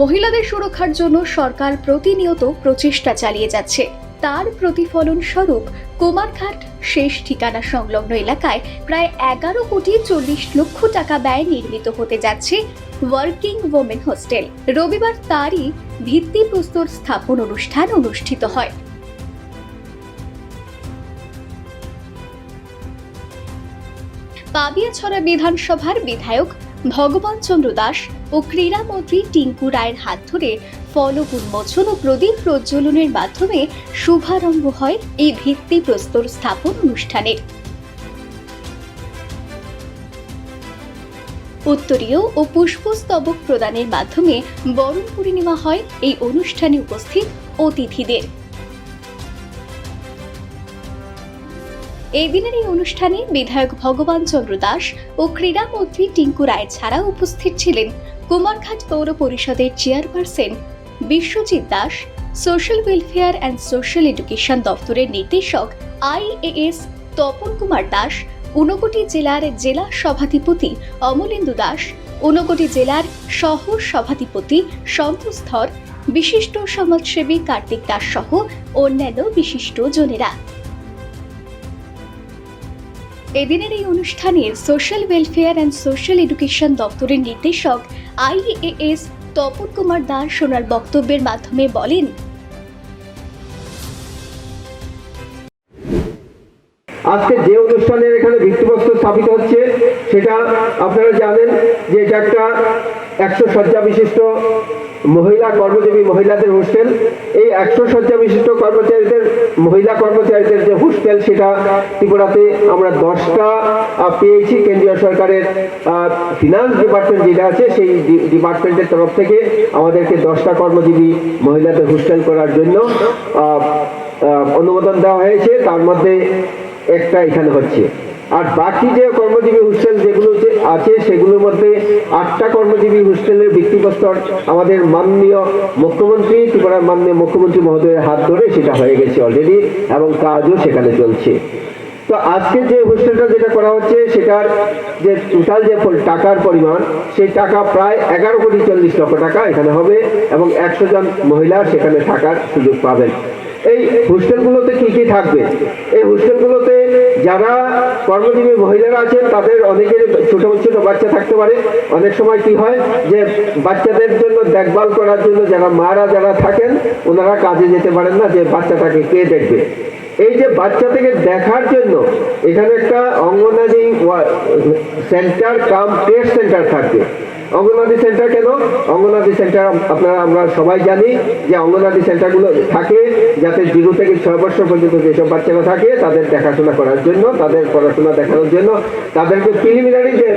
মহিলাদের সুরক্ষার জন্য সরকার প্রতিনিয়ত প্রচেষ্টা চালিয়ে যাচ্ছে। তার প্রতিফলন স্বরূপ কুমারঘাট শেষ ঠিকানা সংলগ্ন এলাকায় প্রায় এগারো কোটি চল্লিশ লক্ষ টাকা ব্যয় নির্মিত হতে যাচ্ছে ওয়ার্কিং ওমেন হোস্টেল। রবিবার তারই ভিত্তিপ্রস্তর স্থাপন অনুষ্ঠান অনুষ্ঠিত হয়। পাবিয়াছড়া বিধানসভার বিধায়ক ভগবান চন্দ্র দাস ও ক্রীড়ামন্ত্রী টিঙ্কু রায়ের হাত ধরে ফলক উন্মোচন ও প্রদীপ প্রজ্বলনের মাধ্যমে শুভারম্ভ হয় এই ভিত্তিপ্রস্তর স্থাপন অনুষ্ঠানের উত্তরীয় ও পুষ্পস্তবক প্রদানের মাধ্যমে বরণ করে নেওয়া হয় এই অনুষ্ঠানে উপস্থিত অতিথিদের। এই দিনের এই অনুষ্ঠানে বিধায়ক ভগবান চন্দ্র দাস ও ক্রীড়ামন্ত্রী টিঙ্কু রায় ছাড়া উপস্থিত ছিলেন কুমারঘাট পৌর পরিষদের chairperson Biswajit Das, social welfare and social education দপ্তরের নির্দেশক আইএএস তপন কুমার দাস, ঊনকোটি জেলার জেলা সভাধিপতি অমলেন্দু দাস, ঊনকোটি জেলার শহর সভাধিপতি সন্তোষ ধর, বিশিষ্ট সমাজসেবী কার্তিক দাস সহ অন্যান্য বিশিষ্ট জনেরা। এদিনের এই অনুষ্ঠানে social welfare and social education দপ্তরের নির্দেশক আইএএস তপন কুমার দাস সোনার বক্তব্যের মাধ্যমে বলেন, আজকে যে অনুষ্ঠানের এখানে ভিত্তিপ্রস্তর স্থাপিত হচ্ছে, সেটা আপনারা জানেন যে এটা একটা একশো শয্যা বিশিষ্ট মহিলা কর্মজীবী মহিলাদের হোস্টেল এই একশো শয্যা বিশিষ্ট কর্মচারীদের, মহিলা কর্মচারীদের যে হোস্টেল সেটা ত্রিপুরাতে আমরা দশটা পেয়েছি। কেন্দ্রীয় সরকারের ফিনান্স ডিপার্টমেন্ট যেটা আছে, সেই ডিপার্টমেন্টের তরফ থেকে আমাদেরকে দশটা কর্মজীবী মহিলাদের হোস্টেল করার জন্য অনুমোদন দেওয়া হয়েছে। তার মধ্যে একটা এখানে হচ্ছে। আর বাকি যে কর্মজীবী হোস্টেল যেগুলো আছে, সেগুলোর মধ্যে আটটা কর্মজীবী হোস্টেলের ভিত্তিপ্রস্তর আমাদের মাননীয় মুখ্যমন্ত্রী ত্রিপুরার মাননীয় মুখ্যমন্ত্রী মহোদয়ের হাত ধরে সেটা হয়ে গেছে অলরেডি এবং কাজও সেখানে চলছে। তো আজকে যে হোস্টেলটা যেটা করা হচ্ছে, সেটার যে টোটাল যে টাকার পরিমাণ, সেই টাকা প্রায় এগারো কোটি চল্লিশ লক্ষ টাকা এখানে হবে এবং একশো জন মহিলা সেখানে থাকার সুযোগ পাবেন। এই হোস্টেলগুলোতে কি কি থাকবে? এই হোস্টেলগুলোতে যারা কর্মজীবী মহিলারা আছেন, তাদের অনেকের ছোট ছোট বাচ্চা থাকতে পারে। অনেক সময় কি হয় যে বাচ্চাদের জন্য দেখভাল করার জন্য যারা মারা যারা থাকেন, ওনারা কাজে যেতে পারেন না যে বাচ্চাটাকে কে দেখবে? এই যে বাচ্চা থেকে দেখার জন্য এখানে একটা Anganwadi centre, cum test centre থাকবে। অঙ্গনাদি সেন্টার কেন? অঙ্গনাদি সেন্টার আপনারা, আমরা সবাই জানি যে অঙ্গনাদি সেন্টারগুলো থাকে যাতে জিরো থেকে ছয় বছর পর্যন্ত যেসব বাচ্চারা থাকে, তাদের দেখাশোনা করার জন্য, তাদের পড়াশোনা দেখানোর জন্য, তাদেরকে প্রিলিমিনারি যে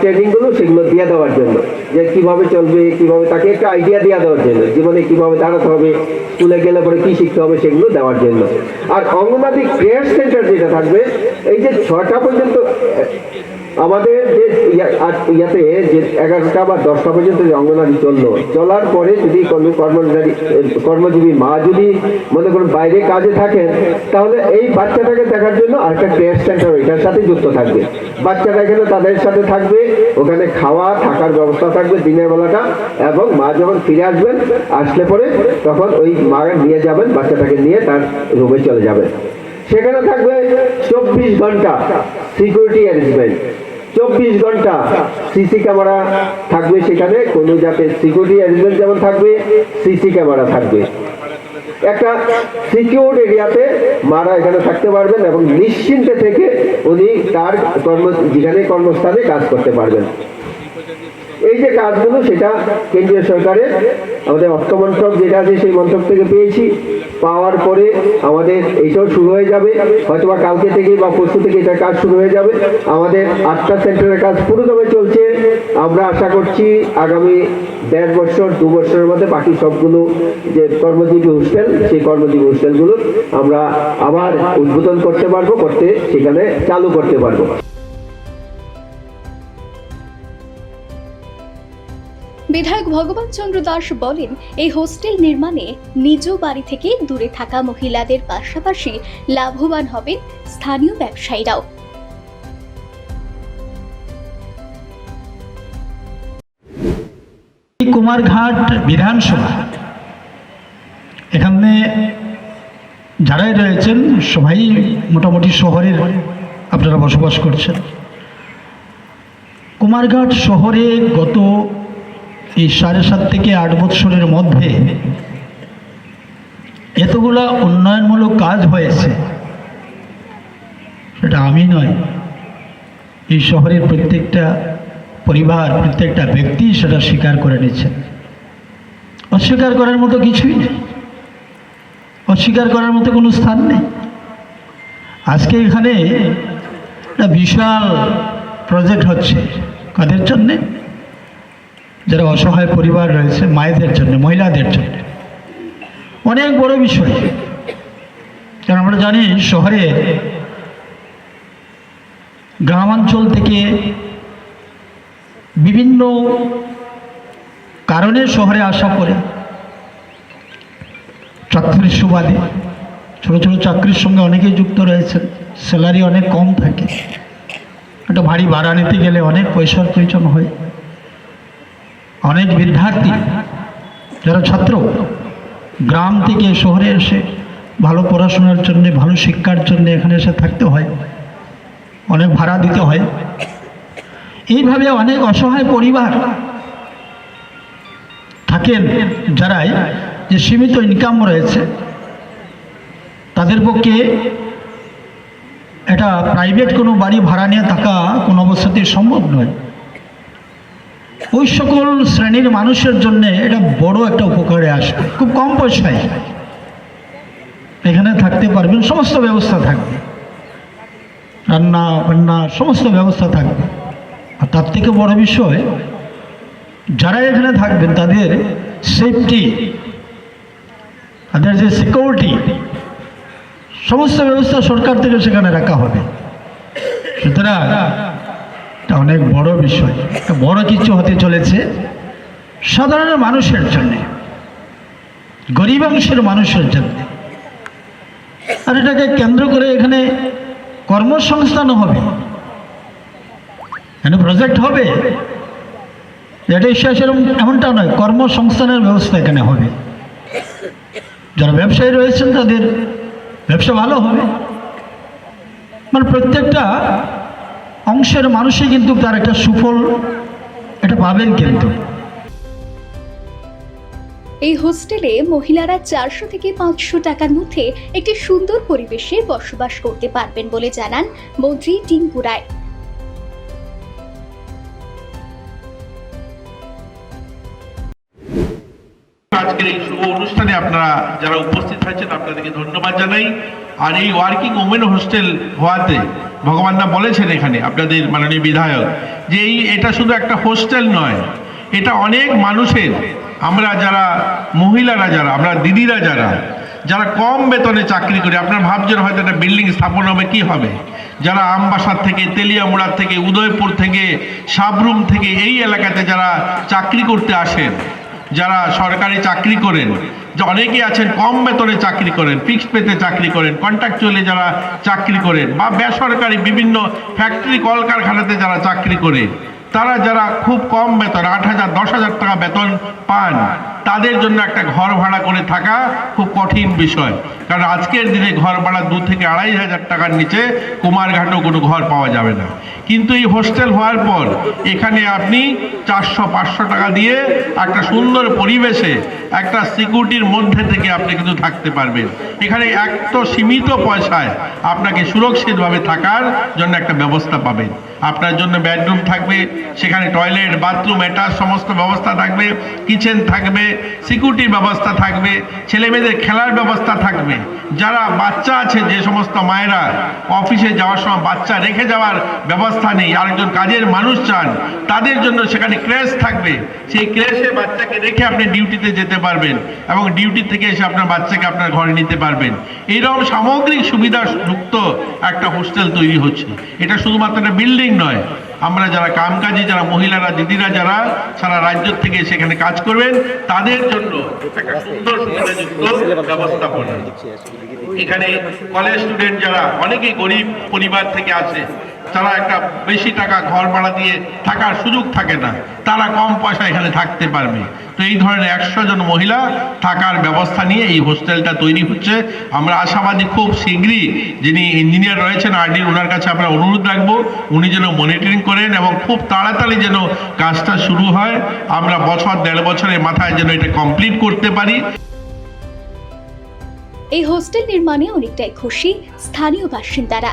ট্রেনিংগুলো সেগুলো দিয়ে দেওয়ার জন্য। যে কীভাবে চলবে, কীভাবে তাকে একটা আইডিয়া দিয়ে দেওয়ার জন্য। জীবনে কীভাবে দাঁড়াতে হবে, স্কুলে গেলে পরে কি শিখতে হবে সেগুলো দেওয়ার জন্য। আর অঙ্গনাদি কেয়ার সেন্টার যেটা থাকবে, এই যে ছটা পর্যন্ত আমাদের যে ইয়া- ইয়াতে যে এগারোটা বা দশটা পর্যন্ত যে অঙ্গনারী চলল, চলার পরে যদি কোনো কর্মচারী কর্মজীবী মা যদি মনে করুন বাইরে কাজে থাকেন, তাহলে এই বাচ্চাটাকে দেখার জন্য আরেকটা কেয়ার সেন্টার এটার সাথে যুক্ত থাকবে। বাচ্চাটা এখানে তাদের সাথে থাকবে, ওখানে খাওয়া, থাকার ব্যবস্থা থাকবে দিনের বেলাটা, এবং মা যখন ফিরে আসবেন, আসলে পরে তখন ওই মা নিয়ে যাবেন, বাচ্চাটাকে নিয়ে তার রুমে চলে যাবেন। সেখানে থাকবে চব্বিশ ঘণ্টা সিকিউরিটি অ্যারেঞ্জমেন্ট চব্বিশ ঘণ্টা সিসি ক্যামেরা থাকবে সেখানে, কোনো যাতে সিকিউরিটি অ্যারেঞ্জমেন্ট যেমন থাকবে, সিসি ক্যামেরা থাকবে। একটা সিকিউর এরিয়াতে মারা এখানে থাকতে পারবেন এবং নিশ্চিন্তে থেকে উনি তার কর্ম যেখানে কর্মস্থানে কাজ করতে পারবেন। এই যে কাজগুলো, সেটা কেন্দ্রীয় সরকারের, আমাদের অর্থ মন্ত্রক যেটা আছে সেই মন্ত্রক থেকে পেয়েছি। পাওয়ার পরে আমাদের এইটাও শুরু হয়ে যাবে। হয়তোবা কালকে থেকে বা পরশু থেকে এটা কাজ শুরু হয়ে যাবে। আমাদের আটটা সেন্টারের কাজ পুরোদমে চলছে। আমরা আশা করছি আগামী দেড় বছর, দু বছরের মধ্যে বাকি সবগুলো যে কর্মজীবী হোস্টেল, সেই কর্মজীবী হোস্টেলগুলো আমরা আবার উদ্বোধন করতে পারব, করতে, সেখানে চালু করতে পারব। বিধায়ক ভগবান চন্দ্র দাস বলেন, এই হোস্টেল নির্মাণে নিজ বাড়ি থেকে দূরে থাকা মহিলাদের পাশাপাশি লাভবান হবেন স্থানীয় ব্যবসায়ীরাও। কুমারঘাট বিধানসভা। এখানে যারাই রয়েছেন, সবাই মোটামুটি শহরের আপনারা বসবাস করছেন। কুমারঘাট শহরে গত এই সাড়ে সাত থেকে আট বৎসরের মধ্যে এতগুলা উন্নয়নমূলক কাজ হয়েছে। সেটা আমি নয়, এই শহরের প্রত্যেকটা পরিবার, প্রত্যেকটা ব্যক্তি সেটা স্বীকার করে নিচ্ছেন অস্বীকার করার মতো কিছুই নেই। অস্বীকার করার মতো কোনো স্থান নেই। আজকে এখানে একটা বিশাল প্রজেক্ট হচ্ছে। কাদের জন্যে? যারা অসহায় পরিবার রয়েছে, মায়েদের জন্য, মহিলাদের জন্য। অনেক বড় বিষয়। কারণ আমরা জানি শহরে গ্রামাঞ্চল থেকে বিভিন্ন কারণে শহরে আসা পড়ে। চাকরির সুবাদে। ছোটো ছোটো চাকরির সঙ্গে অনেকেই যুক্ত রয়েছেন। স্যালারি অনেক কম থাকে। একটা ভারী ভাড়া নিতে গেলে অনেক পয়সার প্রয়োজন হয়। অনেক বিদ্যার্থী, যারা ছাত্র, গ্রাম থেকে শহরে এসে ভালো পড়াশোনার জন্য, ভালো শিক্ষার জন্য এখানে এসে থাকতে হয়, অনেক ভাড়া দিতে হয়। এইভাবে অনেক অসহায় পরিবার থাকেন যারাই যে সীমিত ইনকাম রয়েছে, তাদের পক্ষে এটা প্রাইভেট কোনো বাড়ি ভাড়া নিয়ে থাকা কোনো অবস্থাতেই সম্ভব নয়। ওই সকল শ্রেণির মানুষের জন্য এটা বড় একটা উপকারে আসবে খুব কম পয়সায়। এখানে থাকতে পারবেন সমস্ত ব্যবস্থা থাকবে। রান্না, বান্না, সমস্ত ব্যবস্থা থাকবে। আর তার থেকে বড় বিষয়, যারা এখানে থাকবেন, তাদের সেফটি তাদের যে সিকিউরিটি সমস্ত ব্যবস্থা সরকার থেকে সেখানে রাখা হবে। সুতরাং অনেক বড় বিষয়। একটা বড় কিছু হতে চলেছে সাধারণ মানুষের জন্যে গরিবাংশের মানুষের জন্যে। আর এটাকে কেন্দ্র করে এখানে কর্মসংস্থানও হবে। এখানে প্রজেক্ট হবে। এটা শেষ এরকম এমনটা নয়, কর্মসংস্থানের ব্যবস্থা এখানে হবে। যারা ব্যবসায়ী রয়েছেন তাদের ব্যবসা ভালো হবে। মানে প্রত্যেকটা অংশের মানুষই কিন্তু তার একটা সুফল এটা পাবেন কিন্তু। এই হোস্টেলে মহিলারা চারশো থেকে পাঁচশো টাকার মধ্যে একটি সুন্দর পরিবেশে বসবাস করতে পারবেন বলে জানান মন্ত্রী টিঙ্কু রায়। আজকের এই শুভ অনুষ্ঠানে আপনারা যারা উপস্থিত হয়েছেন আপনাদেরকে ধন্যবাদ জানাই। আর এই ওয়ার্কিং ওমেন হোস্টেল হওয়াতে ভগবান দা বলেছেন এখানে, আপনাদের মাননীয় বিধায়ক, যে এই, এটা শুধু একটা হোস্টেল নয়, এটা অনেক মানুষের, আমরা যারা মহিলারা যারা, আমরা দিদিরা যারা যারা কম বেতনে চাকরি করে, আপনারা ভাবছেন হয়তো একটা বিল্ডিং স্থাপন হবে, কি হবে? যারা আমবাসার থেকে, তেলিয়ামুড়ার থেকে, উদয়পুর থেকে, সাবরুম থেকে, এই এলাকাতে যারা চাকরি করতে আসেন, যারা সরকারি চাকরি করেন যে অনেকেই আছেন, কম বেতনে চাকরি করেন ফিক্সড পেতে চাকরি করেন কন্ট্রাকচুয়ালি যারা চাকরি করেন, বা বেসরকারি বিভিন্ন ফ্যাক্টরি কলকারখানাতে যারা চাকরি করে তারা যারা খুব কম বেতন, আট হাজার, দশ হাজার টাকা বেতন পান তাদের জন্য একটা ঘর ভাড়া করে থাকা খুব কঠিন বিষয়। কারণ আজকের দিনে ঘর ভাড়া দু থেকে আড়াই হাজার টাকার নিচে কুমারঘাটেও কোনো ঘর পাওয়া যাবে না। কিন্তু এই হোস্টেল হওয়ার পর এখানে আপনি চারশো, পাঁচশো টাকা দিয়ে একটা সুন্দর পরিবেশে একটা সিকিউরিটির মধ্যে থেকে আপনি কিন্তু থাকতে পারবেন। এখানে এক তো সীমিত পয়সায় আপনাকে সুরক্ষিতভাবে থাকার জন্য একটা ব্যবস্থা পাবেন। আপনার জন্য বেডরুম থাকবে, সেখানে টয়লেট বাথরুম এটা সমস্ত ব্যবস্থা থাকবে কিচেন থাকবে সিকিউরিটির ব্যবস্থা থাকবে ছেলে মেয়েদের খেলার ব্যবস্থা থাকবে। যারা বাচ্চা আছে, যে সমস্ত মায়েরা অফিসে যাওয়ার সময় বাচ্চা রেখে যাওয়ার ব্যবস্থা নেই, আরেকজন কাজের মানুষ চান, তাদের জন্য সেখানে ক্রেশ থাকবে। সেই ক্রেশে বাচ্চাকে রেখে আপনি ডিউটিতে যেতে পারবেন এবং ডিউটি থেকে এসে আপনার বাচ্চাকে আপনার ঘরে নিতে পারবেন। এইরকম সামগ্রিক সুবিধা যুক্ত একটা হোস্টেল তৈরি হচ্ছে। এটা শুধুমাত্র একটা বিল্ডিং নয়। আমরা যারা কামকাজী, যারা মহিলারা, দিদিরা যারা সারা রাজ্য থেকে সেখানে কাজ করবেন, তাদের জন্য এখানে কলেজ স্টুডেন্ট যারা, অনেকেই গরিব পরিবার থেকে আসে, তারা একটা বেশি টাকা ঘর ভাড়া দিয়ে থাকার সুযোগ থাকে না। তারা কম পয়সা এখানে থাকতে পারবে। তো এই ধরনের একশো জন মহিলা থাকার ব্যবস্থা নিয়ে এই হোস্টেলটা তৈরি হচ্ছে। আমরা আশাবাদী খুব শীঘ্রই যিনি ইঞ্জিনিয়ার রয়েছেন আরডির ওনার কাছে আমরা অনুরোধ রাখব, উনি যেন মনিটরিং করেন এবং খুব তাড়াতাড়ি যেন কাজটা শুরু হয়। আমরা বছর, দেড় বছরের মাথায় যেন এটা কমপ্লিট করতে পারি। এই হোস্টেল নির্মাণে অনেকটাই খুশি স্থানীয় বাসিন্দারা।